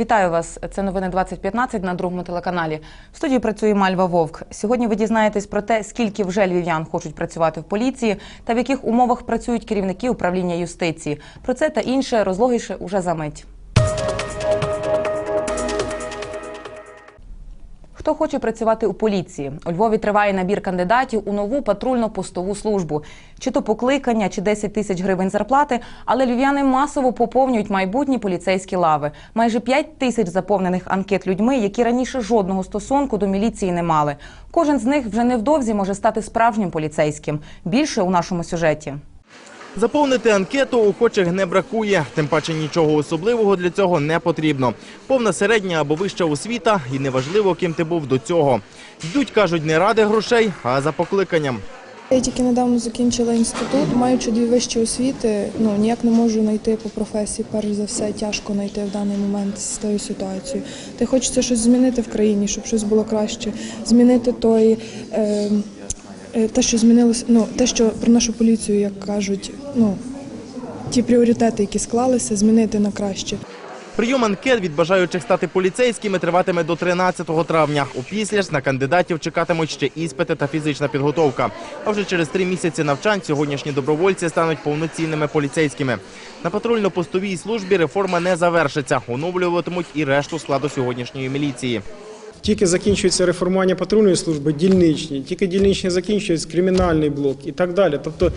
Вітаю вас. Це новини 2015 на другому телеканалі. В студії працює Мальва Вовк. Сьогодні ви дізнаєтесь про те, скільки вже львів'ян хочуть працювати в поліції та в яких умовах працюють керівники управління юстиції. Про це та інше розлогіше уже за мить. Хто хоче працювати у поліції? У Львові триває набір кандидатів у нову патрульно-постову службу. Чи то покликання, чи 10 тисяч гривень зарплати, але львів'яни масово поповнюють майбутні поліцейські лави. Майже 5 тисяч заповнених анкет людьми, які раніше жодного стосунку до міліції не мали. Кожен з них вже невдовзі може стати справжнім поліцейським. Більше у нашому сюжеті. Заповнити анкету охочих не бракує, тим паче нічого особливого для цього не потрібно. Повна середня або вища освіта, і неважливо, ким ти був до цього. Йдуть, кажуть, не ради грошей, а за покликанням. Я тільки недавно закінчила інститут, маючи дві вищі освіти, ну ніяк не можу знайти по професії. Перш за все, тяжко знайти в даний момент з тою ситуацією. Й хочеться щось змінити в країні, щоб щось було краще. Змінити той, е, те, що змінилося, ну те, що про нашу поліцію, як кажуть, ну ті пріоритети, які склалися, змінити на краще. Прийом анкет від бажаючих стати поліцейськими триватиме до 13 травня. Опісля ж на кандидатів чекатимуть ще іспити та фізична підготовка. А вже через три місяці навчань сьогоднішні добровольці стануть повноцінними поліцейськими. На патрульно-постовій службі реформа не завершиться. Оновлюватимуть і решту складу сьогоднішньої міліції. Тільки закінчується реформування патрульної служби, дільничні, тільки дільничні закінчується кримінальний блок і так далі. Тобто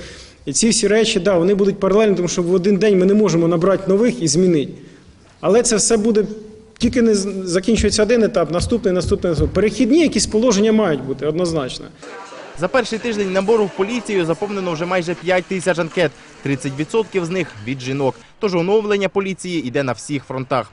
ці всі речі, да, вони будуть паралельно, тому що в один день ми не можемо набрати нових і змінити. Але це все буде тільки не закінчується один етап, наступний, наступний, наступний. Перехідні якісь положення мають бути однозначно. За перший тиждень набору в поліцію заповнено вже майже 5 тисяч анкет. 30% з них від жінок. Тож оновлення поліції йде на всіх фронтах.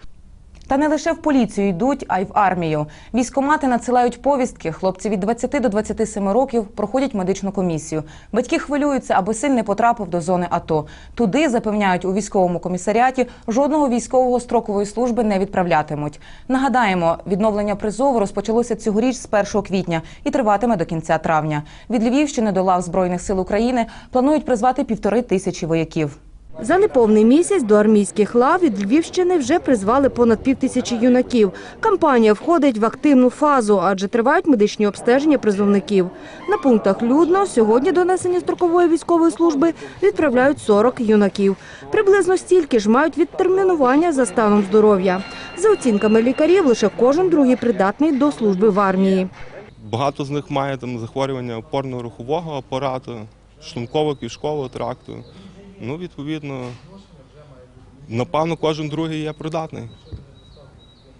Та не лише в поліцію йдуть, а й в армію. Військомати надсилають повістки. Хлопці від 20 до 27 років проходять медичну комісію. Батьки хвилюються, аби син не потрапив до зони АТО. Туди запевняють у військовому комісаріаті, жодного військового строкової служби не відправлятимуть. Нагадаємо, відновлення призову розпочалося цьогоріч з 1 квітня і триватиме до кінця травня. Від Львівщини до лав збройних сил України планують призвати півтори тисячі вояків. За неповний місяць до армійських лав від Львівщини вже призвали понад півтисячі юнаків. Кампанія входить в активну фазу, адже тривають медичні обстеження призовників. На пунктах людно сьогодні до несення строкової військової служби відправляють 40 юнаків. Приблизно стільки ж мають відтермінування за станом здоров'я. За оцінками лікарів, лише кожен другий придатний до служби в армії. Багато з них має там захворювання опорно-рухового апарату, шлунково кишкового тракту. Ну, відповідно, напевно, кожен другий є придатний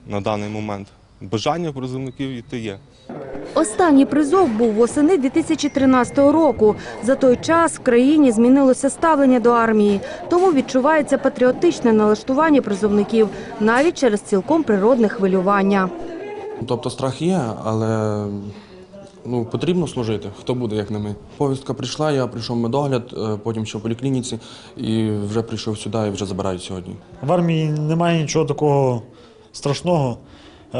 на даний момент. Бажання призовників йти є. Останній призов був восени 2013 року. За той час в країні змінилося ставлення до армії, тому відчувається патріотичне налаштування призовників навіть через цілком природне хвилювання. Тобто страх є, але ну, потрібно служити. Хто буде, як не ми. Повістка прийшла, я прийшов в медогляд, е, потім ще в поліклініці і вже прийшов сюди і вже забирають сьогодні. В армії немає нічого такого страшного. Е,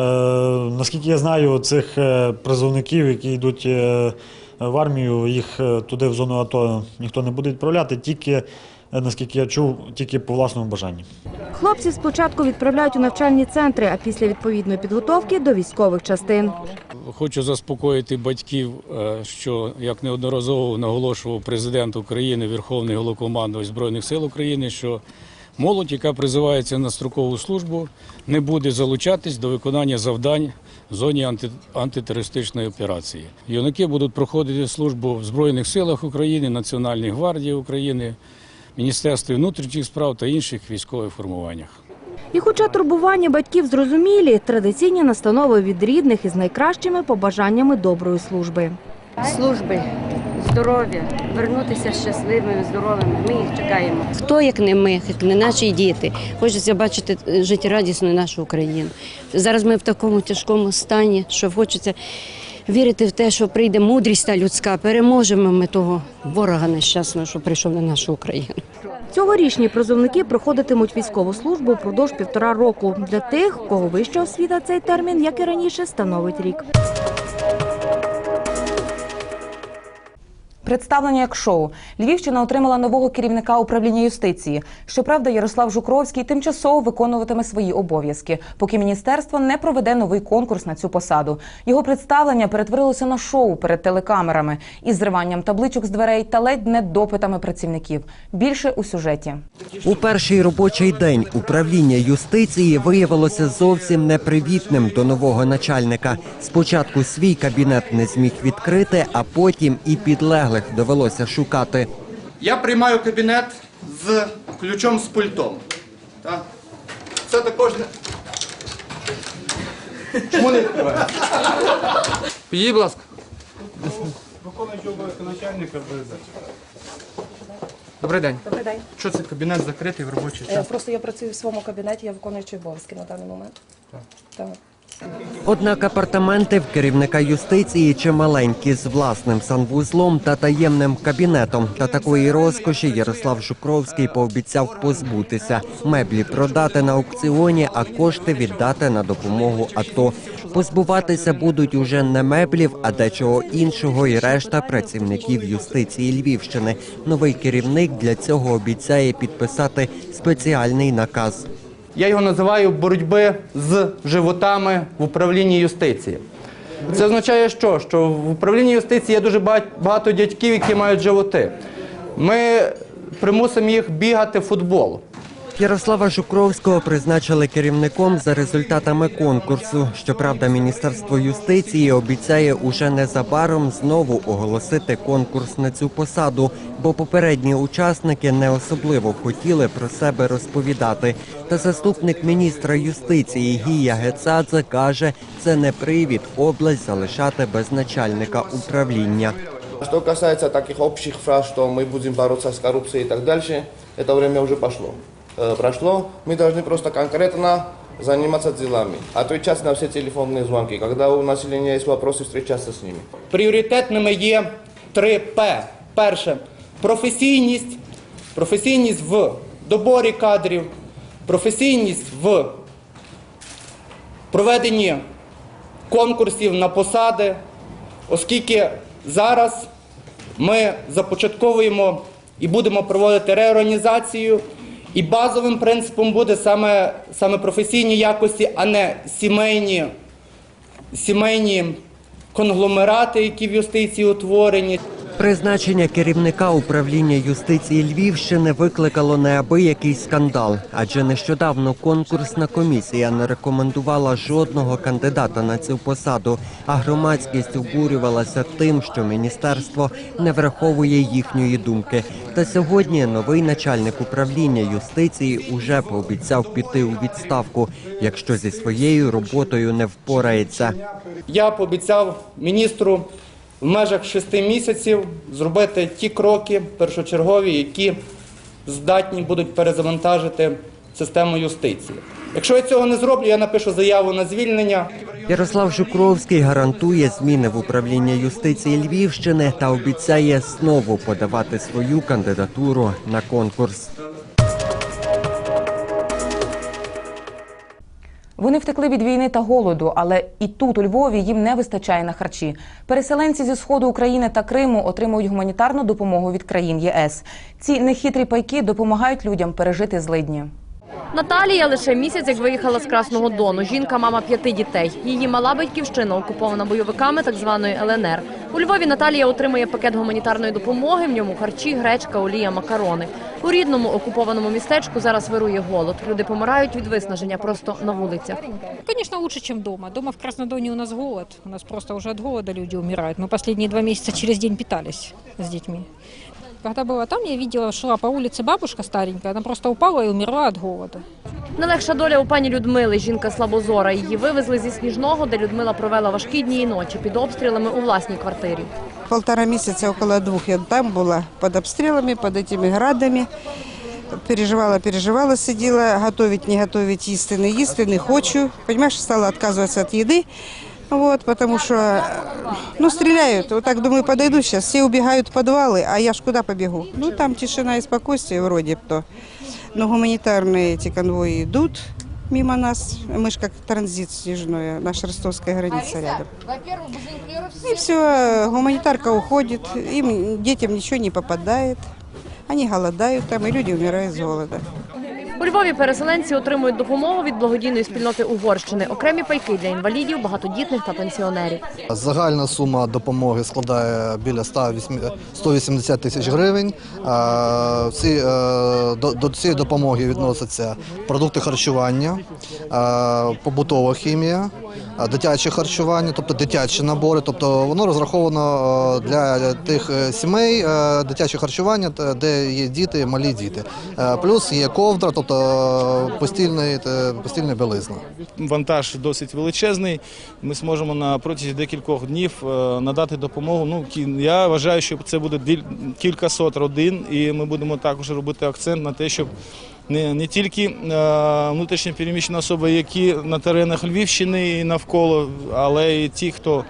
наскільки я знаю, цих е, призовників, які йдуть е, в армію, їх туди в зону АТО ніхто не буде відправляти, тільки, наскільки я чув, тільки по власному бажанню. Хлопців спочатку відправляють у навчальні центри, а після відповідної підготовки до військових частин. Хочу заспокоїти батьків, е, що як неодноразово наголошував президент України, Верховний головкомандувач Збройних сил України, що молодь, яка призивається на строкову службу, не буде залучатись до виконання завдань в зоні анти- антитерористичної операції. Юнаки будуть проходити службу в Збройних силах України, Національній гвардії України, Міністерстві внутрішніх справ та інших військових формуваннях. І хоча турбування батьків зрозумілі, традиційні настанови від рідних із найкращими побажаннями доброї служби. служби, здоров'я, вернутися щасливими, здоровими. Ми їх чекаємо. Хто як не ми, як не наші діти, хочеться бачити е, життєрадісну нашу Україну. Зараз ми в такому тяжкому стані, що хочеться вірити в те, що прийде мудрість та людська. Переможемо ми того ворога нещасного, що прийшов на нашу Україну. Цьогорічні призовники проходитимуть військову службу впродовж півтора року. Для тих, кого вища освіта, цей термін, як і раніше, становить рік. Представлення як шоу. Львівщина отримала нового керівника управління юстиції. Щоправда, Ярослав Жукровський тимчасово виконуватиме свої обов'язки, поки міністерство не проведе новий конкурс на цю посаду. Його представлення перетворилося на шоу перед телекамерами із зриванням табличок з дверей та ледь не допитами працівників. Більше у сюжеті. У перший робочий день управління юстиції виявилося зовсім непривітним до нового начальника. Спочатку свій кабінет не зміг відкрити, а потім і підлеглих довелося шукати. Я приймаю кабінет з ключом з пультом. Так? Це також не. Чому не відкривається? Підійдіть, будь ласка. Виконуючий обов'язки начальника Добрий день. Добрий день. Що це кабінет закритий в робочий Е, час? Просто я працюю в своєму кабінеті, я виконуючий обов'язки на даний момент. Так. Однак апартаменти в керівника юстиції чималенькі з власним санвузлом та таємним кабінетом. Та такої розкоші Ярослав Жукровський пообіцяв позбутися. Меблі продати на аукціоні, а кошти віддати на допомогу АТО. Позбуватися будуть уже не меблів, а дечого іншого і решта працівників юстиції Львівщини. Новий керівник для цього обіцяє підписати спеціальний наказ. Я його називаю боротьби з животами в управлінні юстиції. Це означає, що? Що в управлінні юстиції є дуже багато дядьків, які мають животи. Ми примусимо їх бігати в футбол. Ярослава Жукровського призначили керівником за результатами конкурсу. Щоправда, Міністерство юстиції обіцяє уже незабаром знову оголосити конкурс на цю посаду, бо попередні учасники не особливо хотіли про себе розповідати. Та заступник міністра юстиції Гія Гецадзе каже, це не привід область залишати без начальника управління. Что касается таких общих фраз, что мы будем бороться с коррупцией и так дальше, это время уже пошло. Э, Прошло, мы должны просто конкретно заниматься делами, отвечать на все телефонные звонки. Когда у населения есть вопросы, встречаться с ними. Пріоритетними є три П. Перше професійність, професійність в доборі кадрів, професійність в проведенні конкурсів на посади, оскільки зараз ми започатковуємо і будемо проводити реорганізацію, і базовим принципом буде саме, саме професійні якості, а не сімейні, сімейні конгломерати, які в юстиції утворені. Призначення керівника управління юстиції Львівщини викликало неабиякий скандал, адже нещодавно конкурсна комісія не рекомендувала жодного кандидата на цю посаду, а громадськість обурювалася тим, що міністерство не враховує їхньої думки. Та сьогодні новий начальник управління юстиції уже пообіцяв піти у відставку, якщо зі своєю роботою не впорається. Я пообіцяв міністру в межах шести місяців зробити ті кроки першочергові, які здатні будуть перезавантажити систему юстиції. Якщо я цього не зроблю, я напишу заяву на звільнення. Ярослав Жукровський гарантує зміни в управління юстиції Львівщини та обіцяє знову подавати свою кандидатуру на конкурс. Вони втекли від війни та голоду, але і тут, у Львові, їм не вистачає на харчі. Переселенці зі сходу України та Криму отримують гуманітарну допомогу від країн ЄС. Ці нехитрі пайки допомагають людям пережити злидні. Наталія лише місяць, як виїхала з Красного Дону. Жінка, мама п'яти дітей. Її мала батьківщина окупована бойовиками так званої ЛНР. У Львові Наталія отримує пакет гуманітарної допомоги. В ньому харчі, гречка, олія, макарони. У рідному окупованому містечку зараз вирує голод. Люди помирають від виснаження просто на вулицях. Конечно, лучше, чем дома. Дома в Краснодоне у нас голод. У нас просто уже от голода люди умирают. Мы последние два месяца через день питались с детьми. Когда была там, я видела, шла по улице бабушка старенькая, она просто упала и умерла от голода. Не легша доля у пані Людмили. Жінка слабозора. Її вивезли зі Сніжного, де Людмила провела важкі дні і ночі під обстрілами у власній квартирі. Полтора месяца, около двух я там была под обстрелами, под этими градами. Переживала, переживала, сидела, готовить, не готовить, їсти, не їсти, не хочу. Понимаешь, стала отказываться от еды, вот, потому что, ну, стреляют. Вот так, думаю, подойду сейчас, все убегают в подвалы, а я ж куда побегу? Ну, там тишина и спокойствие вроде бы то. Но гуманитарные эти конвои идут, мимо нас. Мы же как транзит снежной, наша ростовская граница рядом. И все, гуманитарка уходит, им, детям ничего не попадает. Они голодают там, и люди умирают с голода. У Львові переселенці отримують допомогу від благодійної спільноти Угорщини, окремі пайки для інвалідів, багатодітних та пенсіонерів. Загальна сума допомоги складає біля 108 180 тисяч гривень. Е, До цієї допомоги відносяться продукти харчування, побутова хімія, дитяче харчування, тобто дитячі набори. Тобто воно розраховано е, для тих е, сімей е, дитяче харчування, де є діти, малі діти. Е, Плюс є ковдра, тобто е, е, постільна білизна. вантаж досить величезний. Ми зможемо на протязі декількох днів е, надати допомогу. Ну я вважаю, що це буде діль- кількасот родин, і ми будемо також робити акцент на те, щоб не, не тільки е, внутрішньо переміщені особи, які на теренах Львівщини і навколо, але й ті, хто е,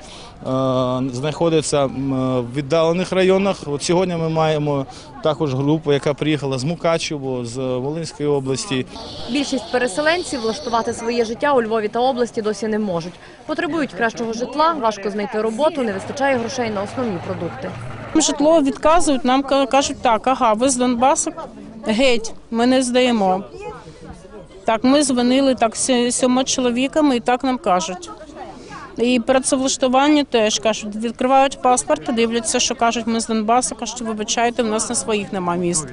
знаходиться в віддалених районах. От сьогодні ми маємо також групу, яка приїхала з Мукачево, з Волинської області. Більшість переселенців влаштувати своє життя у Львові та області досі не можуть. Потребують кращого житла, важко знайти роботу, не вистачає грошей на основні продукти. Житло відказують, нам кажуть так, ага, ви з Донбасу, геть, ми не здаємо. Так, ми дзвонили так сьома чоловіками і так нам кажуть. І працевлаштування теж кажуть, відкривають паспорт, дивляться, що кажуть, ми з Донбасу, кажуть, вибачайте, у нас на своїх нема місць.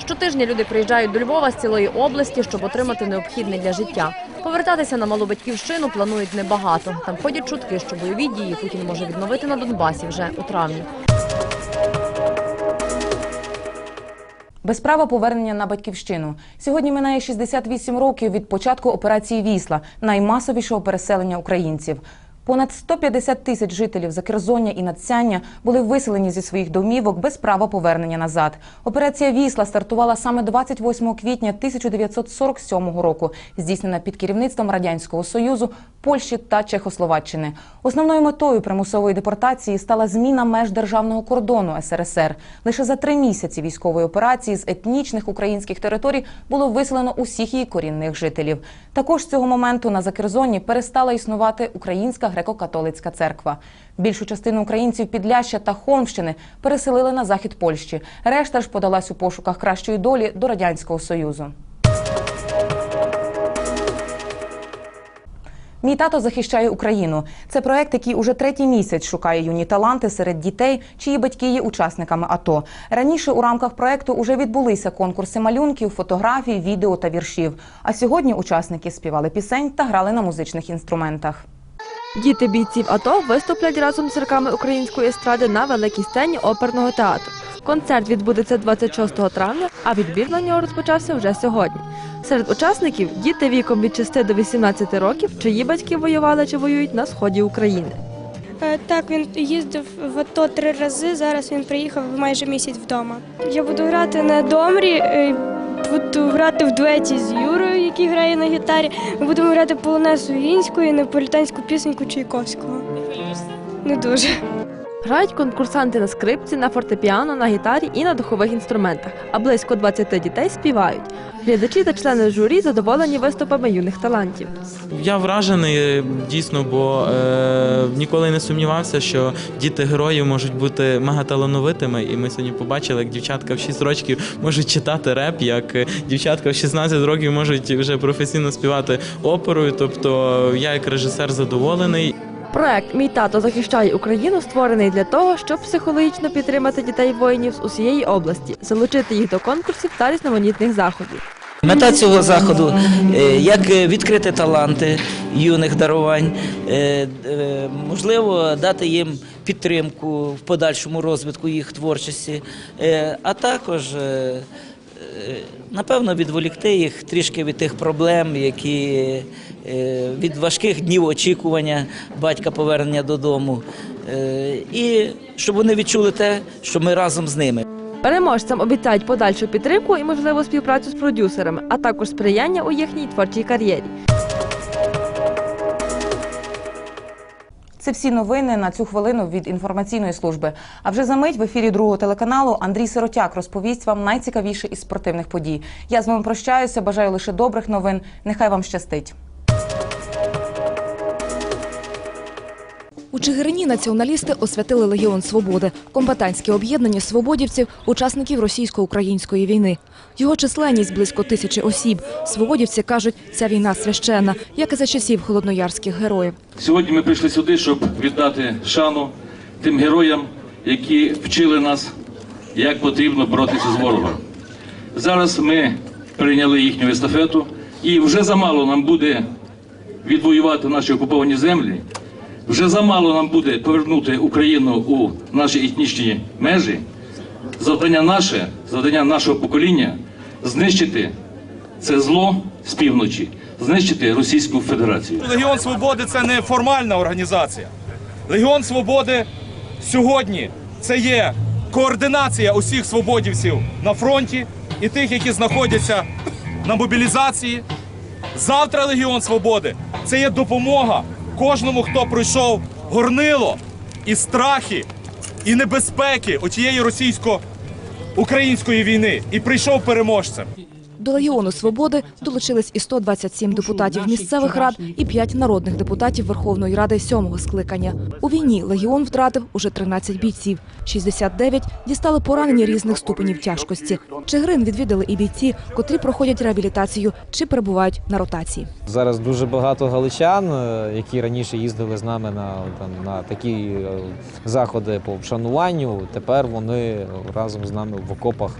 Щотижня люди приїжджають до Львова з цілої області, щоб отримати необхідне для життя. Повертатися на малу батьківщину планують небагато. Там ходять чутки, що бойові дії Путін може відновити на Донбасі вже у травні. Без права повернення на батьківщину. Сьогодні минає 68 років від початку операції Вісла, наймасовішого переселення українців. Понад 150 тисяч жителів Закерзоння і Надсяння були виселені зі своїх домівок без права повернення назад. Операція Вісла стартувала саме 28 квітня 1947 року, здійснена під керівництвом радянського союзу, Польщі та Чехословаччини. Основною метою примусової депортації стала зміна меж державного кордону СРСР. Лише за три місяці військової операції з етнічних українських територій було виселено усіх її корінних жителів. Також з цього моменту на Закерзонні перестала існувати українська греко-католицька церква. Більшу частину українців Підляща та Холмщини переселили на захід Польщі. Решта ж подалась у пошуках кращої долі до радянського союзу. Мій тато захищає Україну. Це проект, який уже третій місяць шукає юні таланти серед дітей, чиї батьки є учасниками АТО. Раніше у рамках проекту уже відбулися конкурси малюнків, фотографій, відео та віршів. А сьогодні учасники співали пісень та грали на музичних інструментах. Діти бійців АТО виступлять разом з зірками української естради на великій сцені оперного театру. Концерт відбудеться 26 травня, а відбір на нього розпочався вже сьогодні. Серед учасників діти віком від 6 до 18 років, чиї батьки воювали чи воюють на сході України. Е, Так, він їздив в АТО три рази. Зараз він приїхав майже місяць вдома. Я буду грати на домрі, е, буду грати в дуеті з Юрою, який грає на гітарі. Ми будемо грати полонесу Вінську і неполітанську пісеньку Чайковського. Не дуже. Грають конкурсанти на скрипці, на фортепіано, на гітарі і на духових інструментах, а близько 20 дітей співають. Глядачі та члени журі задоволені виступами юних талантів. Я вражений дійсно, бо е, ніколи не сумнівався, що діти героїв можуть бути мегаталановитими. І ми сьогодні побачили, як дівчатка в 6 років можуть читати реп, як е, дівчатка в 16 років можуть вже професійно співати оперою. Тобто я як режисер задоволений. Проект Мій тато захищає Україну створений для того, щоб психологічно підтримати дітей воїнів з усієї області, залучити їх до конкурсів та різноманітних заходів. Мета цього заходу е, як відкрити таланти юних дарувань, е, е, можливо, дати їм підтримку в подальшому розвитку їх творчості, а також напевно відволікти їх трішки від тих проблем, які е, від важких днів очікування батька повернення додому, Е, і щоб вони відчули те, що ми разом з ними. Переможцям обіцяють подальшу підтримку і можливу співпрацю з продюсерами, а також сприяння у їхній творчій кар'єрі. Це всі новини на цю хвилину від інформаційної служби. А вже за мить в ефірі другого телеканалу Андрій Сиротяк розповість вам найцікавіше із спортивних подій. Я з вами прощаюся. Бажаю лише добрих новин. Нехай вам щастить. У Чигирині націоналісти освятили Легіон Свободи, компетентське об'єднання свободівців, учасників російсько-української війни. Його численність близько тисячі осіб. Свободівці кажуть, ця війна священна, як і за часів холодноярських героїв. Сьогодні ми прийшли сюди, щоб віддати шану тим героям, які вчили нас, як потрібно боротися з ворогом. Зараз ми прийняли їхню естафету, і вже замало нам буде відвоювати наші окуповані землі. Вже замало нам буде повернути Україну у наші етнічні межі. Завдання наше, завдання нашого покоління знищити це зло з півночі, знищити Російську Федерацію. Легіон Свободи це не формальна організація. Легіон Свободи сьогодні це є координація усіх свободівців на фронті і тих, які знаходяться на мобілізації. Завтра Легіон Свободи це є допомога кожному, хто пройшов горнило і страхи, і небезпеки отієї російсько-української війни і прийшов переможцем. До Легіону Свободи долучились і 127 депутатів місцевих рад і 5 народних депутатів Верховної Ради сьомого скликання. У війні Легіон втратив уже 13 бійців. 69 дістали поранені різних ступенів тяжкості. Чигирин відвідали і бійці, котрі проходять реабілітацію чи перебувають на ротації. Зараз дуже багато галичан, е, які раніше їздили з нами на, там, на такі е, заходи по вшануванню. Тепер вони разом з нами в окопах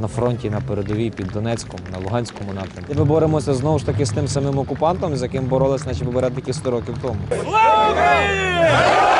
на фронті на передовій під Донецьком, на Луганському напрямку. І ми боремося знову ж таки з тим самим окупантом, з яким боролись наші попередники 100 років тому. Слава Україні!